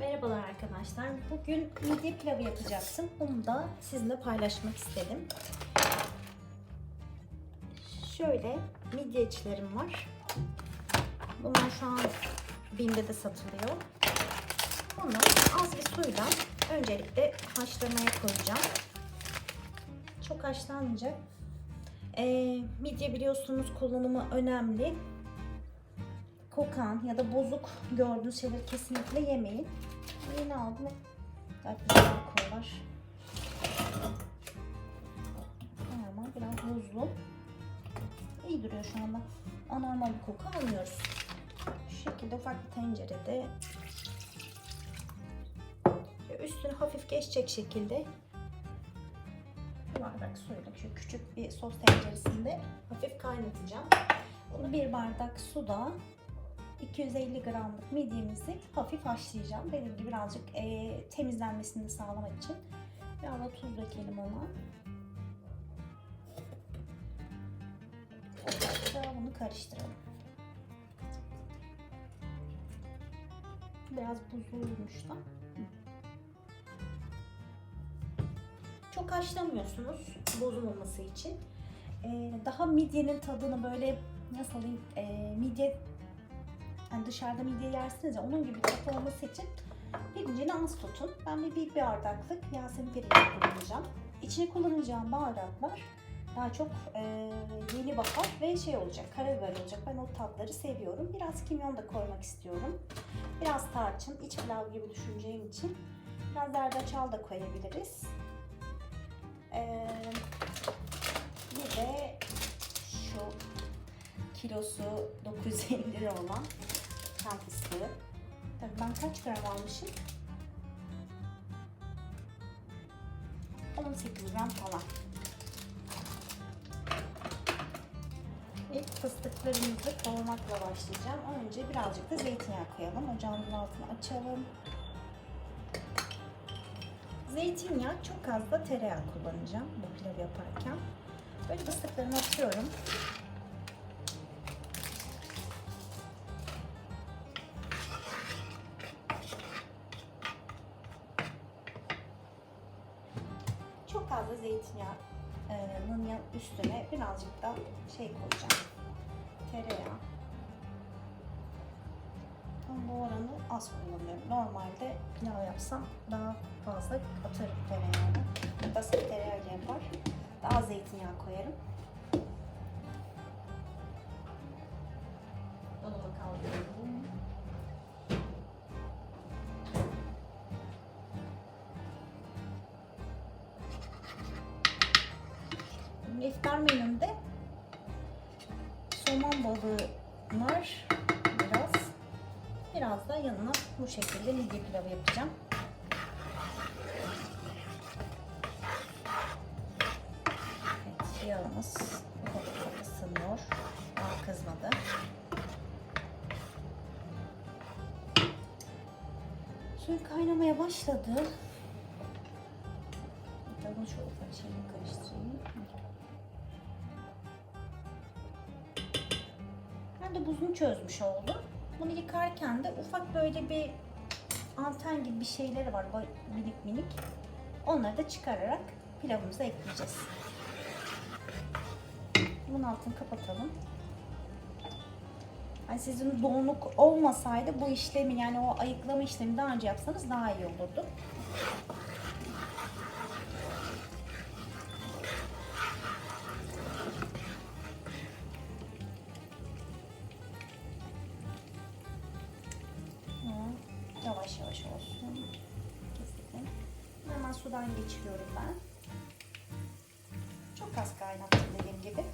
Merhabalar arkadaşlar. Bugün midye pilavı yapacaktım. Onu da sizinle paylaşmak istedim. Şöyle midye içlerim var. Bunlar şu an BİM'de de satılıyor. Bunu az bir suyla öncelikle haşlamaya koyacağım. Çok haşlanmayacak. Ee, midye biliyorsunuz kullanımı önemli kokan ya da bozuk gördüğünüz şeyleri kesinlikle yemeyin. Yeni aldım. Gayet güzel kokuyorlar. Normal biraz buzlu. İyi duruyor şu anda. Anormal bir koku almıyoruz. Şu şekilde ufak bir tencerede üstünü hafif geçecek şekilde bir bardak suyla şu küçük bir sos tenceresinde hafif kaynatacağım. Bunu bir bardak suda 250 gramlık midyemizi hafif haşlayacağım. Dediğim gibi birazcık e, temizlenmesini sağlamak için. Biraz da tuz dökelim ona. Sonra bunu karıştıralım. Biraz buzluymuş da. Çok haşlamıyorsunuz bozulmaması için. Ee, daha midyenin tadını böyle nasıl diyeyim e, midye yani dışarıda midye yersiniz ya onun gibi tat olması için pirincini az tutun. Ben bir, bir bardaklık Yasemin pirinci kullanacağım. İçine kullanacağım baharatlar daha çok e, yeni bahar ve şey olacak, karabiber olacak. Ben o tatları seviyorum. Biraz kimyon da koymak istiyorum. Biraz tarçın, iç pilav gibi düşüneceğim için. Biraz zerdeçal da koyabiliriz. E, bir de şu kilosu 950 lira olan tam fıstığı. Tabii ben kaç gram almışım? 18 gram falan. İlk fıstıklarımızı kavurmakla başlayacağım. Önce birazcık da zeytinyağı koyalım. Ocağımızın altını açalım. Zeytinyağı çok az da tereyağı kullanacağım bu pilav yaparken. Böyle fıstıklarını atıyorum. Üstüne birazcık da şey koyacağım. Tereyağı. Ben bu oranı az kullanıyorum. Normalde pilav yapsam daha fazla atarım tereyağını. Basit tereyağı yapar. Daha zeytinyağı koyarım. Biraz. Biraz da yanına bu şekilde midye pilavı yapacağım. Evet, yağımız ısınıyor. Daha kızmadı. Suyu kaynamaya başladı. Bunu şu ufak şeyini karıştırayım. Ben de buzunu çözmüş oldum. Bunu yıkarken de ufak böyle bir anten gibi bir şeyleri var minik minik. Onları da çıkararak pilavımıza ekleyeceğiz. Bunun altını kapatalım. Yani sizin donluk olmasaydı bu işlemi yani o ayıklama işlemi daha önce yapsanız daha iyi olurdu. Yavaş yavaş olsun. Kesinlikle. Hemen sudan geçiriyorum ben. Çok az kaynattım dediğim gibi.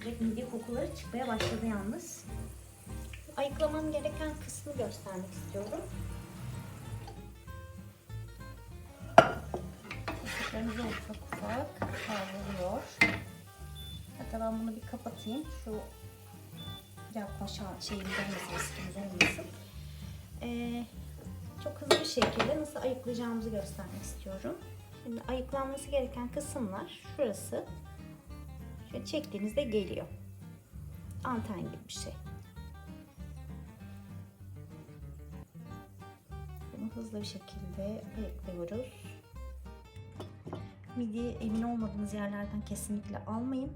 Direkt midye kokuları çıkmaya başladı yalnız. Ayıklamam gereken kısmı göstermek istiyorum. Fıstıklarımızı ufak ufak kavruluyor. Hatta ben bunu bir kapatayım. Şu yapma şeyimiz olmasın, riskimiz olmasın. Ee, çok hızlı bir şekilde nasıl ayıklayacağımızı göstermek istiyorum. Şimdi ayıklanması gereken kısımlar şurası. Şöyle çektiğinizde geliyor. Anten gibi bir şey. hızlı bir şekilde ekliyoruz. Midye emin olmadığınız yerlerden kesinlikle almayın.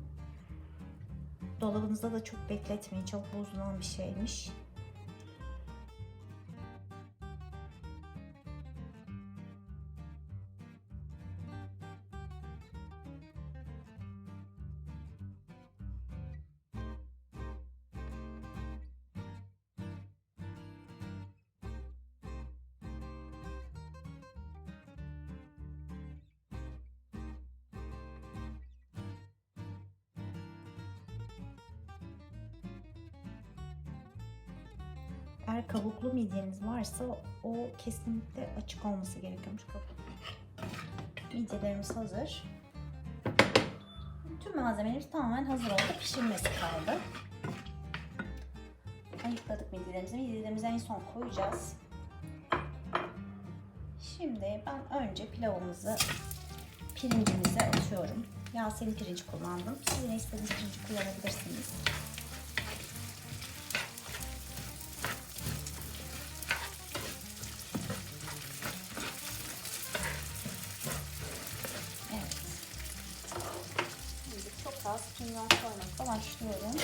Dolabınızda da çok bekletmeyin. Çok bozulan bir şeymiş. Eğer kabuklu midyeniz varsa o kesinlikle açık olması gerekiyormuş. Midyelerimiz hazır. Tüm malzemelerimiz tamamen hazır oldu. Pişirmesi kaldı. Ayıkladık midyelerimizi. Midyelerimizi en son koyacağız. Şimdi ben önce pilavımızı pirincimize atıyorum. Yasemin pirinci kullandım. Siz yine istediğiniz pirinci kullanabilirsiniz. Kimyon koymakla başlıyorum.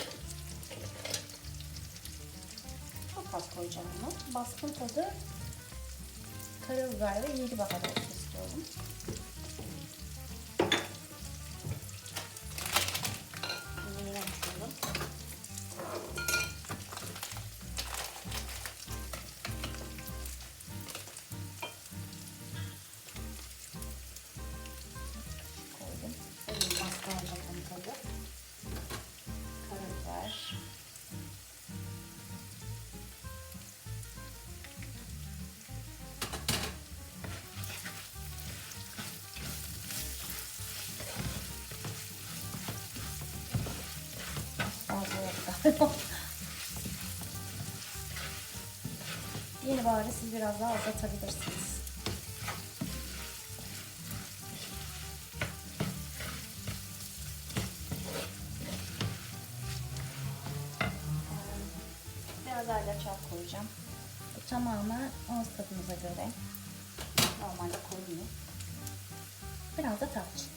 Çok az koyacağım bunu. Baskın tadı karabiber ve yedi baharat istiyorum. Galiba. Yeni bari siz biraz daha azaltabilirsiniz. Biraz zerdeçal koyacağım. Bu tamamen ağız tadınıza göre. Normalde koymuyor. Biraz da tarçın.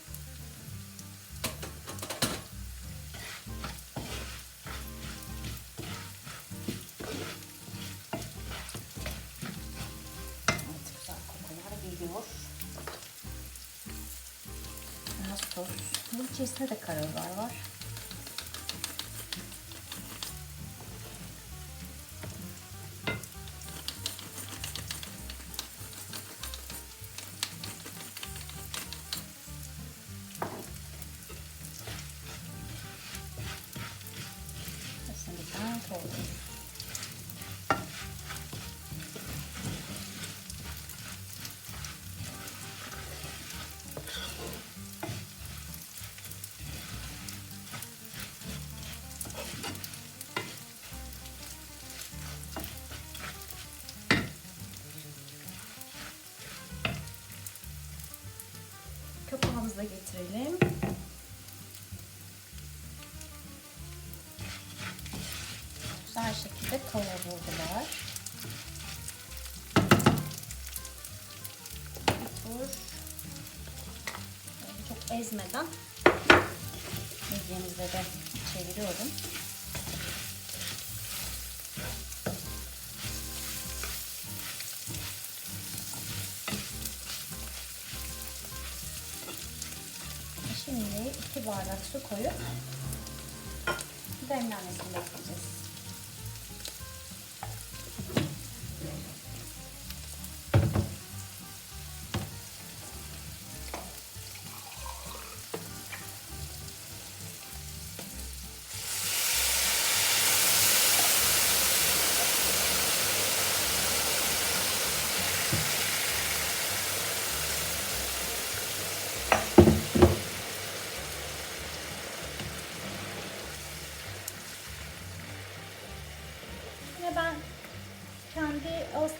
Biraz tuz. Bunun içerisinde de karabiber var. Güzel şekilde böyle çok ezmeden midyemizde de çeviriyorum. Şimdi iki bardak su koyup demlenmesini bekleyeceğiz.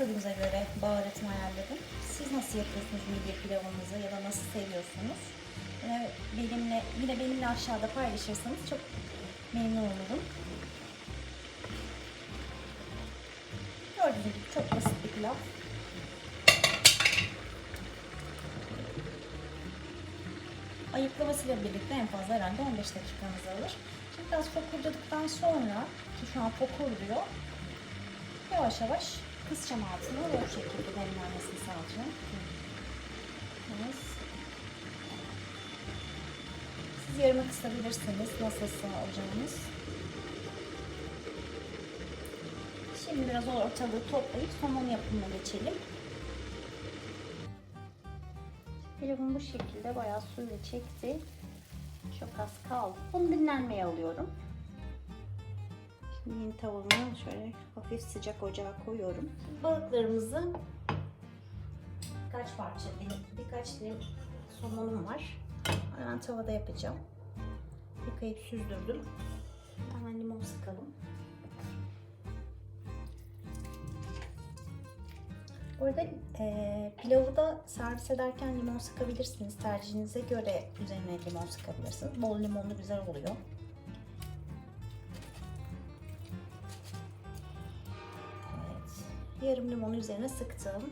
gördüğünüze göre baharatını ayarladım. Siz nasıl yapıyorsunuz midye pilavınızı ya da nasıl seviyorsunuz? Yine benimle, yine benimle aşağıda paylaşırsanız çok memnun olurum. Gördüğünüz gibi çok basit bir pilav. Ayıklamasıyla birlikte en fazla herhalde 15 dakikanızı alır. Şimdi biraz fokurdadıktan sonra ki şu an fokurduyor. Yavaş yavaş kısacağım altını ve bu şekilde demlenmesini sağlayacağım. Evet. Siz yarıma kısabilirsiniz nasılsa ocağınız. Şimdi biraz ortalığı toplayıp somon yapımına geçelim. Pilavım bu şekilde bayağı suyunu çekti. Çok az kaldı. Bunu dinlenmeye alıyorum. Yeni tavuğumu şöyle hafif sıcak ocağa koyuyorum. Balıklarımızı birkaç parça, birkaç dilim somonum var. Hemen tavada yapacağım. Yıkayıp süzdürdüm. Hemen limon sıkalım. Bu arada e, pilavı da servis ederken limon sıkabilirsiniz. Tercihinize göre üzerine limon sıkabilirsiniz. Bol limonlu güzel oluyor. Yarım limonu üzerine sıktım.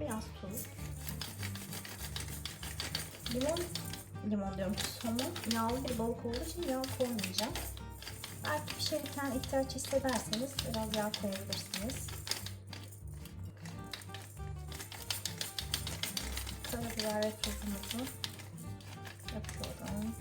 Biraz tuz. Limon, limon diyorum somon yağlı bir balık olduğu için yağ koymayacağım. Belki pişirirken ihtiyaç hissederseniz biraz yağ koyabilirsiniz. Karabiber ve tuzumuzu yapıyorum.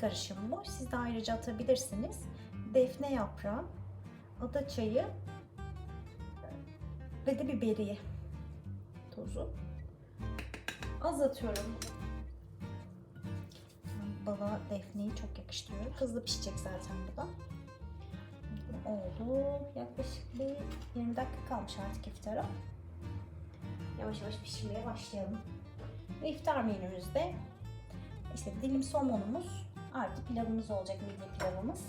Karışımı bu. Siz de ayrıca atabilirsiniz. Defne yaprağı, ada çayı ve de biberiye tozu. Az atıyorum. Balığa defneyi çok yakıştırıyorum. Hızlı pişecek zaten bu da oldu. Yaklaşık bir 20 dakika kalmış artık iftara. Yavaş yavaş pişirmeye başlayalım. Ve iftar menümüzde işte dilim somonumuz artı pilavımız olacak midye pilavımız.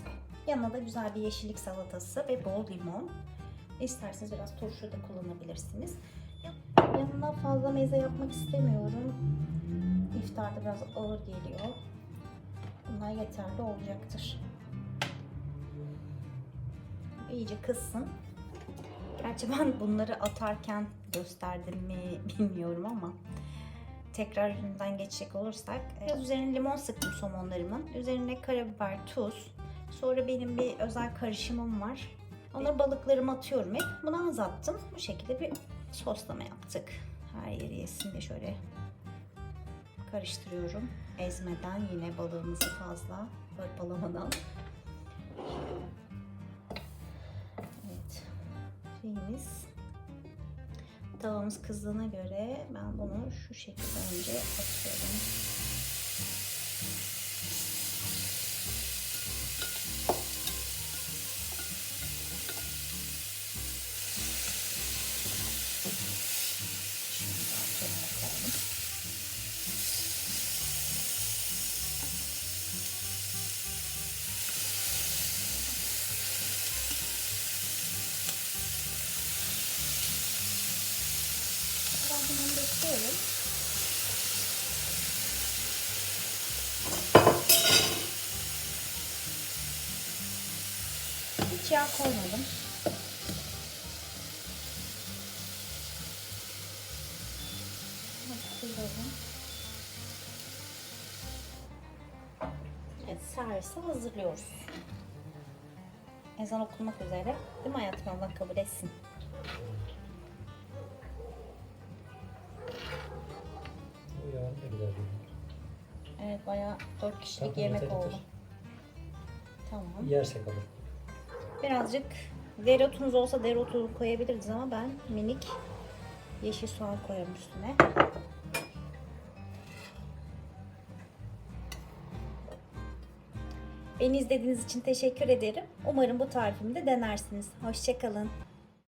Yanına da güzel bir yeşillik salatası ve bol limon. İsterseniz biraz turşu da kullanabilirsiniz. Yanına fazla meze yapmak istemiyorum. İftarda biraz ağır geliyor. Bunlar yeterli olacaktır iyice kızsın. Gerçi ben bunları atarken gösterdim mi bilmiyorum ama tekrar üründen geçecek olursak biraz üzerine limon sıktım somonlarımın. Üzerine karabiber, tuz. Sonra benim bir özel karışımım var. Onları balıklarıma atıyorum hep. Bunu az attım. Bu şekilde bir soslama yaptık. Her yeri yesin diye şöyle karıştırıyorum. Ezmeden yine balığımızı fazla hırpalamadan. şeyimiz tavamız kızdığına göre ben bunu şu şekilde önce atıyorum. Hiç yağ koymadım. Evet, servise hazırlıyoruz. Ezan okunmak üzere. Değil mi hayatım? Allah kabul etsin. Evet bayağı 4 kişilik Tatlı yemek oldu. Tamam. Yersek alır. Birazcık dereotunuz olsa dereotu koyabiliriz ama ben minik yeşil soğan koyuyorum üstüne. Beni izlediğiniz için teşekkür ederim. Umarım bu tarifimi de denersiniz. Hoşçakalın.